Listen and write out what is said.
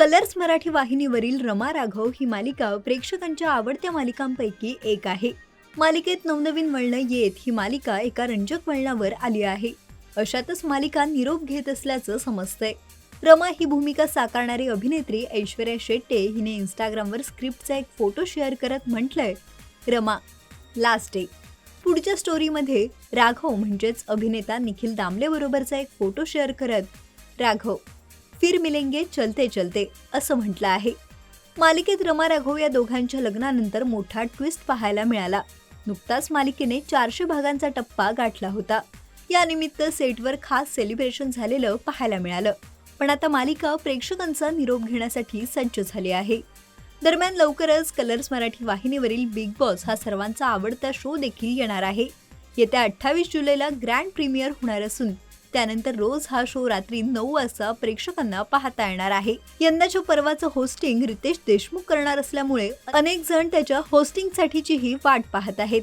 Colours Marathi वाहिनीवरील रमा राघव ही मालिका प्रेक्षकांच्या आवडत्या मालिकांपैकी एक आहे. मालिकेत नवनवीन वळणं येत ही मालिका एका रंजक वळणावर आली आहे. अशातच मालिका निरोप घेत असल्याचं समजतंय. रमा ही भूमिका साकारणारी अभिनेत्री ऐश्वर्या शेट्टे हिने इंस्टाग्रामवर स्क्रिप्टचा एक फोटो शेअर करत म्हटलंय रमा लास्ट डे पुढच्या स्टोरीमध्ये राघव म्हणजेच अभिनेता निखिल दामलेबरोबरचा एक फोटो शेअर करत राघव फिर मिलेंगे चलते चलते असं म्हटलं आहे. मालिकेत रमा राघव या दोघांच्या लग्नानंतर मोठा ट्विस्ट पाहायला मिळाला. नुकताच मालिकेने चारशे भागांचा टप्पा गाठला होता. या निमित्त सेटवर खास सेलिब्रेशन झालेलं पाहायला मिळालं. पण आता मालिका प्रेक्षकांचा निरोप घेण्यासाठी सज्ज झाली आहे. दरम्यान लवकरच कलर्स मराठी वाहिनीवरील बिग बॉस हा सर्वांचा आवडता शो देखील येणार आहे. येत्या अठ्ठावीस जुलैला ग्रँड प्रीमियर होणार असून त्यानंतर रोज हा शो रात्री नऊ वाजता प्रेक्षकांना पाहता येणार आहे. यंदाच्या पर्वाचं होस्टिंग रितेश देशमुख करणार असल्यामुळे अनेक जण त्याच्या होस्टिंगसाठीचीही वाट पाहत आहेत.